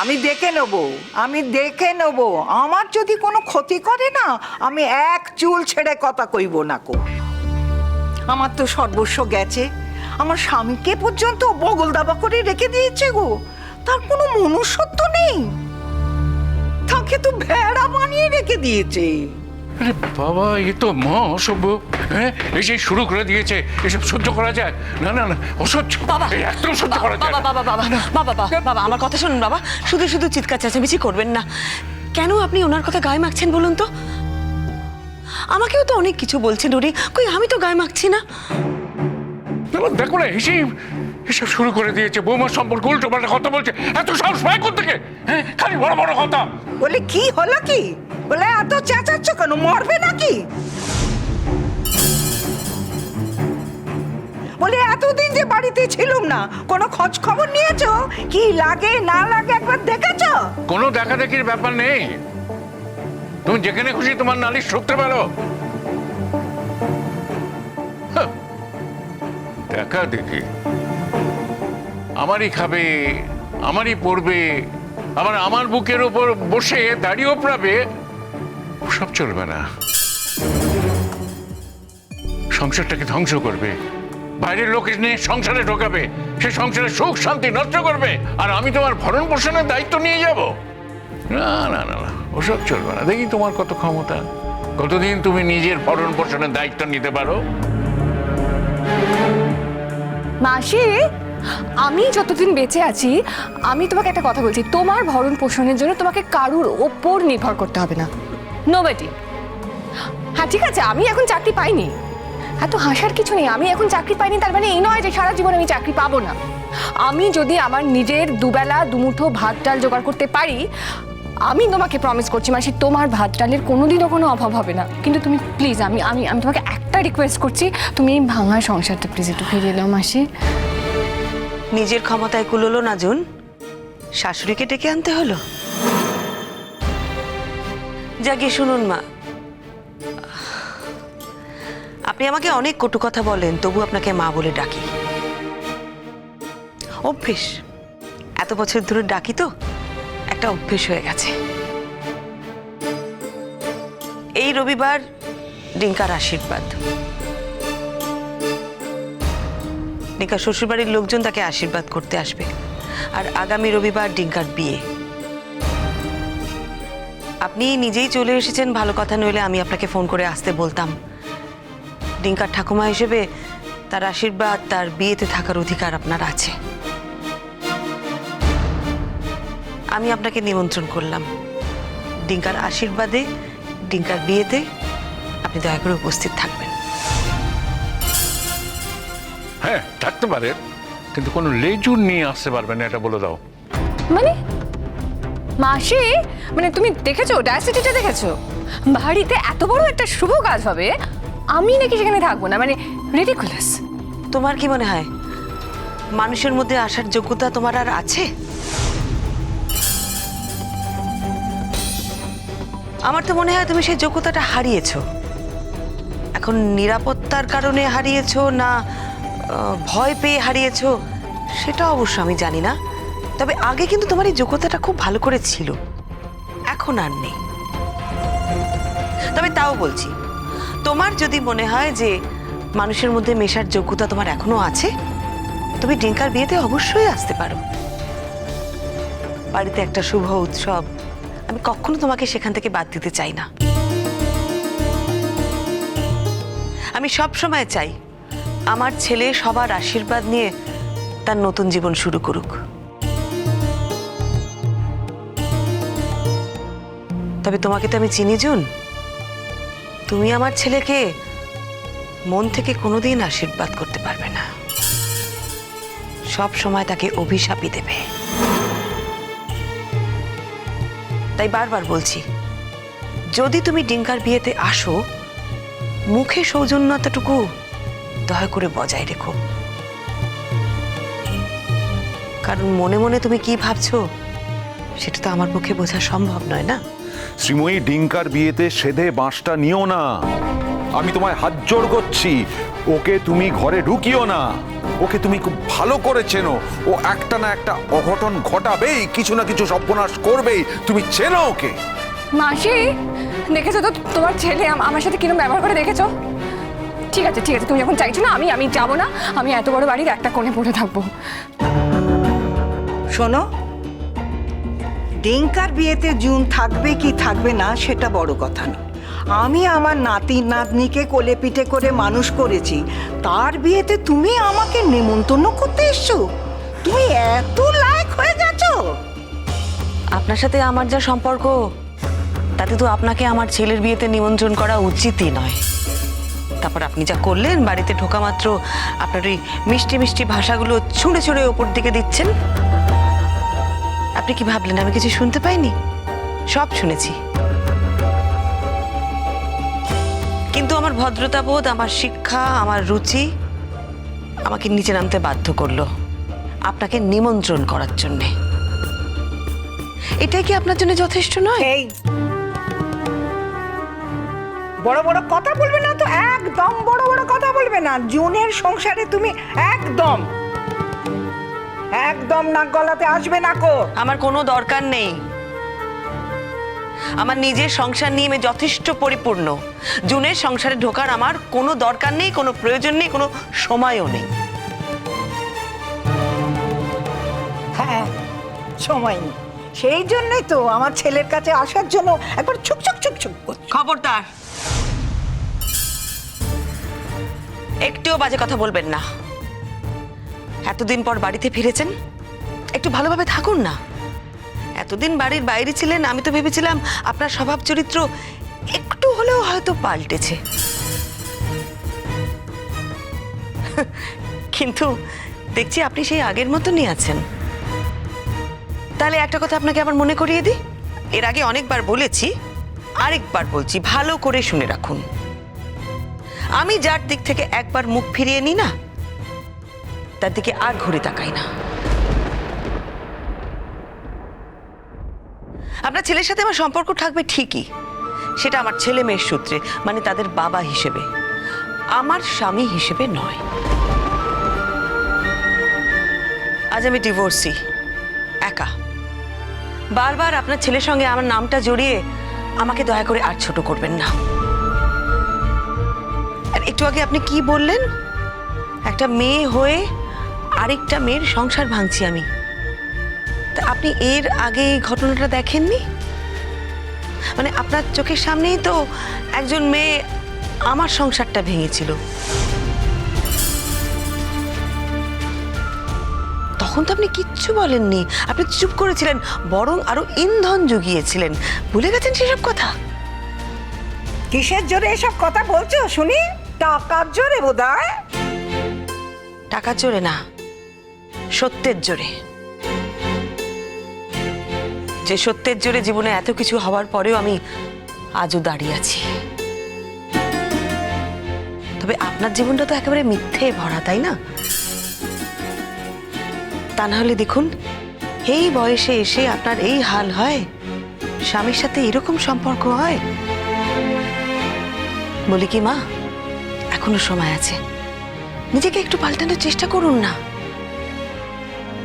আমি দেখে নেব, আমি দেখে নেব। আমার যদি কোনো ক্ষতি করে না, আমি এক চুল ছেড়ে কথা কইব না কো। আমার তো সর্বস্ব গেছে। আমার স্বামীকে পর্যন্ত বগল দাবা করে রেখে দিয়েছে গো। তার কোনো মনুষ্যত্ব নেই। তাকে তো ভেড়া বানিয়ে রেখে দিয়েছে। আরে বাবা এ তো মা অসভ্য হ্যাঁ? এই যে শুরু করে দিয়েছে এসব সহ্য করা যায়? না না না অসহ্য। বাবা একদম সহ্য করা যায় বাবা বাবা বাবা বাবা বাবা বাবা আমার কথা শুনুন বাবা। শুধু শুধু চিৎকার চেঁচামেচি করবেন না। কেন আপনি ওনার কথা গায়ে মাখছেন বলুন তো? আমাকেও তো অনেক কিছু বলছেন উনি। কই আমি তো গায়ে মাখছি না। দেখো না হিসেব এসব শুরু করে দিয়েছে। বৌমার সম্পর্কে উল্টো পাল্টা কথা বলছে। এত সাহস পায় থেকে? হ্যাঁ খালি বড় বড় কথা। বলে কি হলো কি? বলে এত চেঁচাচ্ছ কেন? মরবে নাকি? বলে এতদিন যে বাড়িতে ছিলাম না কোনো খোঁজ খবর নিয়েছো? কি লাগে না লাগে একবার দেখেছ? কোনো দেখা দেখির ব্যাপার নেই। তুমি যেখানে খুশি তোমার নালিশ ঠুকতে পারো। হাহ, দেখা দেখি আমারই খাবে, আমারই পড়বে, আবার আমার বুকের ওপর বসে দাড়িও প্রাবে সব চলবে না। সংসারটাকে ধ্বংস করবে। বাইরের লোক নিয়ে সংসারে ঢোকাবে, সে সংসারে সুখ, শান্তি নষ্ট করবে, আর আমি তোমার ভরণ পোষণের দায়িত্ব নিয়ে যাব। না না না না, ওসব চলবে না। দেখি তোমার কত ক্ষমতা। কতদিন তুমি নিজের ভরণ পোষণের দায়িত্ব নিতে পারো? মাসি আমি যতদিন বেঁচে আছি, আমি তোমাকে একটা কথা বলছি। তোমার ভরণ পোষণের জন্য তোমাকে কারুর ওপর নির্ভর করতে হবে না। নোবেটি হ্যাঁ ঠিক আছে, আমি এখন চাকরি পাইনি। এত হাসার কিছু নেই। আমি এখন চাকরি পাইনি, তার মানে এই নয় যে সারা জীবন আমি চাকরি পাবো না। আমি যদি আমার নিজের দুবেলা, দুমুঠো ভাত ডাল জোগাড় করতে পারি, আমি তোমাকে প্রমিস করছি মাসি তোমার ভাত ডালের কোনোদিনও কোনো অভাব হবে না। কিন্তু তুমি প্লিজ আমি আমি আমি তোমাকে একটা রিকোয়েস্ট করছি, তুমি এই ভাঙা সংসারটা প্লিজ একটু ফিরিয়ে দাও মাসি। নিজের ক্ষমতায় কুলোলো না, জুন। শাশুড়িকে ডেকে আনতে হলো? যাকে শুনুন, মা। আপনি আমাকে অনেক কটু কথা বলেন, তবু আপনাকে মা বলে ডাকি। অভ্যেস। এত বছর ধরে ডাকি তো, একটা অভ্যেস হয়ে গেছে। এই রবিবার ডিঙ্কার আশীর্বাদ। ডিঙ্কার শ্বশুরবাড়ির লোকজন তাকে আশীর্বাদ করতে আসবে। আর আগামী রবিবার ডিঙ্কার বিয়ে। আপনি নিজেই চলে এসেছেন, ভালো কথা নইলে আমি আপনাকে ফোন করে আসতে বলতাম। ডিঙ্কার ঠাকুমা হিসেবে তার আশীর্বাদ, তার বিয়েতে থাকার অধিকার আপনার আছে। আমি আপনাকে নিমন্ত্রণ করলাম। ডিঙ্কার আশীর্বাদে ডিঙ্কার বিয়েতে আপনি দয়া করে উপস্থিত থাকবেন। হ্যাঁ থাকতে পারে। কিন্তু কোনো লেজুর নিয়ে আসতে পারবে না এটা বলে দাও। মানে? মাসি মানে তুমি দেখেছ ডায়াসিটিটা দেখেছ? বাড়িতে এত বড় একটা শুভ কাজ হবে আমি নাকি সেখানে থাকব না মানে রিডিকুলাস তোমার কি মনে হয়? মানুষের মধ্যে আসার যোগ্যতা তোমার আর আছে? আমার তো মনে হয় তুমি সেই যোগ্যতাটা হারিয়েছো। এখন নিরাপত্তার কারণে হারিয়েছো না ভয় পেয়ে হারিয়েছ, সেটা অবশ্য আমি জানি না। তবে আগে কিন্তু তোমার এই যোগ্যতাটা খুব ভালো করে ছিল। এখন আর নেই। তবে তাও বলছি, তোমার যদি মনে হয় যে মানুষের মধ্যে মেশার যোগ্যতা তোমার এখনও আছে, তুমি ডিঙ্কার বিয়েতে অবশ্যই আসতে পারো। বাড়িতে একটা শুভ উৎসব, আমি কখনো তোমাকে সেখান থেকে বাদ দিতে চাই না। আমি সব সময় চাই আমার ছেলে সবার আশীর্বাদ নিয়ে তার নতুন জীবন শুরু করুক। তবে তোমাকে তো আমি চিনি, জুন। তুমি আমার ছেলেকে মন থেকে কোনোদিন আশীর্বাদ করতে পারবে না। সব সময় তাকে অভিশাপই দেবে। তাই বারবার বলছি, যদি তুমি ডিঙ্কার বিয়েতে আসো, মুখে সৌজন্যতাটুকু দয়া করে বজায় রেখো। কারণ মনে মনে তুমি কি ভাবছ সেটা তো আমার পক্ষে বোঝা সম্ভব নয় না? শ্রীময়ী ডিঙ্কার বিয়েতে সেধে বাঁশটা নিও না। আমি তোমায় হাত জোড় করছি। ওকে তুমি ঘরে ঢুকিও না। ওকে তুমি খুব ভালো করে চেনো। ও একটা না একটা অঘটন ঘটাবেই কিছু না কিছু সর্বনাশ করবেই। তুমি চেনো ওকে। মাসি দেখেছ তো তোমার ছেলে আম- আমার সাথে কিরম ব্যবহার করে দেখেছ? ঠিক আছে ঠিক আছে তুমি যখন চাইছো না? আমি আমি যাব না। আমি এত বড় বাড়ির একটা কোণে পড়ে থাকব। শোনো ডিঙ্কার বিয়েতে জুন থাকবে কি থাকবে না সেটা বড় কথা না আমি আমার নাতি নাতনিকে কোলে পিঠে করে মানুষ করেছি। তার বিয়েতে তুমি আমাকে নেমন্তন্ন করতে এসছো। তুমি এত লায়ক হয়ে গেছো আপনার সাথে আমার যা সম্পর্ক তাতে তো আপনাকে আমার ছেলের বিয়েতে নিমন্ত্রণ করা উচিতই নয়। তারপর আপনি যা করলেন, বাড়িতে ঢোকা মাত্র আপনার ওই মিষ্টি মিষ্টি ভাষাগুলো ছুঁড়ে ছুঁড়ে ওপর দিকে দিচ্ছেন। আপনি কি ভাবলেন আমি কিছু শুনতে পাইনি? সব শুনেছি। কিন্তু আমার ভদ্রতাবোধ, আমার শিক্ষা, আমার রুচি আমাকে নিচে নামতে বাধ্য করল আপনাকে নিমন্ত্রণ করার জন্যে। এটাই কি আপনার জন্য যথেষ্ট নয়? বড় বড় কথা বলবে না তো একদম বড় বড় কথা বলবে না। জুনের সংসারে তুমি একদম একদম নাক গলাতে আসবে না কো। আমার কোনো দরকার নেই। আমার নিজের সংসার নিয়ে আমি যথেষ্ট পরিপূর্ণ। জুনের সংসারে ঢোকার আমার কোনো দরকার নেই কোনো প্রয়োজন নেই কোনো সময়ও নেই। হ্যাঁ সময় নেই। সেই জন্যই তো আমার ছেলের কাছে আসার জন্য একবার ছুক ছুক ছুক ছুক খবরদার। একটিও বাজে কথা বলবেন না। এতদিন পর বাড়িতে ফিরেছেন? একটু ভালোভাবে থাকুন না। এতদিন বাড়ির বাইরে ছিলেন, আমি তো ভেবেছিলাম আপনার স্বভাব চরিত্র একটু হলেও হয়তো পাল্টেছে। কিন্তু দেখছি আপনি সেই আগের মতনই আছেন। তাহলে একটা কথা আপনাকে আবার মনে করিয়ে দিই? এর আগে অনেকবার বলেছি, আরেকবার বলছি, ভালো করে শুনে রাখুন। আমি যার দিক থেকে একবার মুখ ফিরিয়ে নিই না, তার দিকে আর ঘুরে তাকাই না। আপনার ছেলের সাথে আমার সম্পর্ক থাকবে ঠিকই, সেটা আমার ছেলে মেয়ের সূত্রে মানে তাদের বাবা হিসেবে, আমার স্বামী হিসেবে নয়। আজ আমি ডিভোর্সি, একা। বারবার আপনার ছেলের সঙ্গে আমার নামটা জড়িয়ে আমাকে দয়া করে আর ছোট করবেন না। একটু আগে আপনি কি বললেন? একটা মেয়ে হয়ে আরেকটা মেয়ের সংসার ভাঙছি আমি। তা আপনি এর আগে ঘটনাটা দেখেননি? মানে আপনার চোখের সামনেই তো একজন মেয়ে আমার সংসারটা ভেঙেছিল। তখন তো আপনি কিচ্ছু বলেননি। আপনি চুপ করেছিলেন, বরং আরও ইন্ধন জুগিয়েছিলেন। ভুলে গেছেন সেসব কথা? কিসের জোরে এসব কথা বলছো, শুনি? টাকার জোরে বোধহয় টাকার জোরে না, সত্যের জোরে। যে সত্যের জোরে জীবনে এত কিছু হওয়ার পরেও আমি আজও দাঁড়িয়ে আছি। তবে আপনার জীবনটা তো একেবারে মিথ্যে ভরা, তাই না? তা না হলে দেখুন, এই বয়সে এসে আপনার এই হাল হয়, স্বামীর সাথে এরকম সম্পর্ক হয়? বলি কি মা? এখনও সময় আছে। নিজেকে একটু পাল্টানোর চেষ্টা করুন না।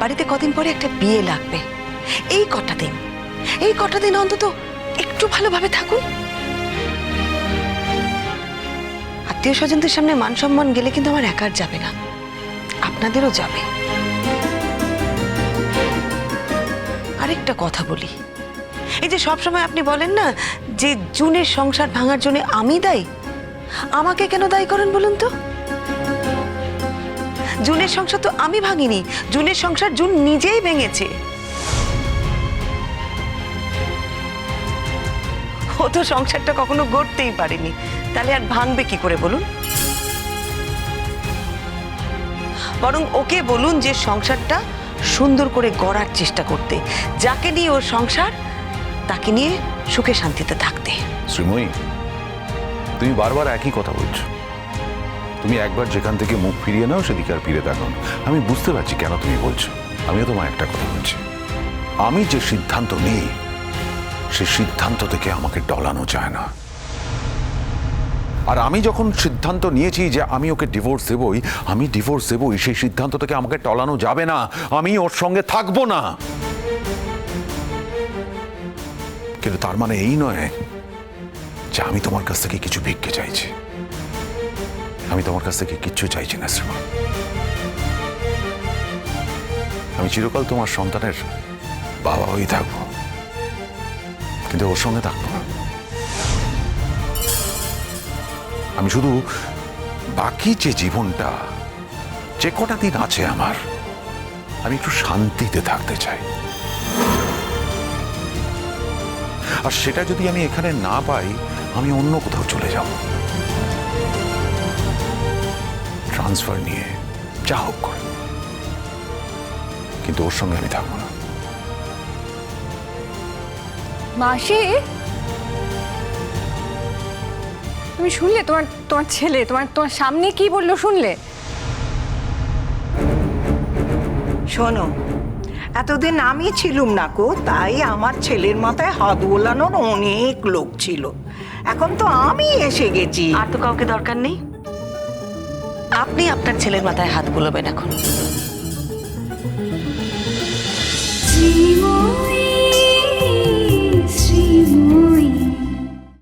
বাড়িতে কদিন পরে একটা বিয়ে লাগবে। এই কটা দিন। এই কটা দিন অন্তত একটু ভালোভাবে থাকুন। আত্মীয় স্বজনদের সামনে মান সম্মান গেলে কিন্তু আমার একার যাবে না। আপনাদেরও যাবে। আরেকটা কথা বলি। এই যে সব সময় আপনি বলেন না যে জুনের সংসার ভাঙার জন্য আমি দায়ী আমাকে কেন দায়ী করেন বলুন তো? জুনের সংসার তো আমি ভাঙিনি। জুনের সংসার জুন নিজেই ভেঙেছে। ও তো সংসারটা কখনো গড়তেই পারেনি। তাহলে আর ভাঙবে কি করে বলুন? বরং ওকে বলুন যে সংসারটা সুন্দর করে গড়ার চেষ্টা করতে। যাকে নিয়ে ওর সংসার, তাকে নিয়ে সুখে শান্তিতে থাকতে। শ্রীময়ী তুমি বারবার একই কথা বলছো। তুমি একবার যেখান থেকে মুখ ফিরিয়ে নাও, সেদিকে আর ফিরে না। আমি বুঝতে পারছি কেন তুমি বলছো। আমিও তোমার একটা কথা বলছি। আমি যে সিদ্ধান্ত নিই, সে সিদ্ধান্ত থেকে আমাকে ডলানো যায় না। আর আমি যখন সিদ্ধান্ত নিয়েছি যে আমি ওকে ডিভোর্স দেবই, আমি ডিভোর্স দেবই, সেই সিদ্ধান্ত থেকে আমাকে টলানো যাবে না। আমি ওর সঙ্গে থাকব না। কিন্তু তার মানে এই নয় যে আমি তোমার কাছ থেকে কিছু ভিক্ষে চাইছি। আমি তোমার কাছ থেকে কিচ্ছু চাইছি না, শ্রীমা। আমি চিরকাল তোমার সন্তানের বাবা হয়ে থাকব। কিন্তু ওর সঙ্গে থাকব না। আমি শুধু বাকি যে জীবনটা, যে কটা দিন আছে আমার, আমি একটু শান্তিতে থাকতে চাই। আর সেটা যদি আমি এখানে না পাই আমি অন্য কোথাও চলে যাব। ট্রান্সফার নিয়ে যা হোক করে। কিন্তু ওর সঙ্গে আমি থাকব না। মাসি? তুমি শুনলে? তোমার তোমার ছেলে তোমার তোমার সামনে কি বলল শুনলে? শোনো এতদিন আমি ছিলুম না কো তাই আমার ছেলের মাথায় হাত বোলানোর অনেক লোক ছিল। এখন তো আমি এসে গেছি। আর তো কাউকে দরকার নেই। আপনি আপনার ছেলের মাথায় হাত বোলাবেন এখন। জীবন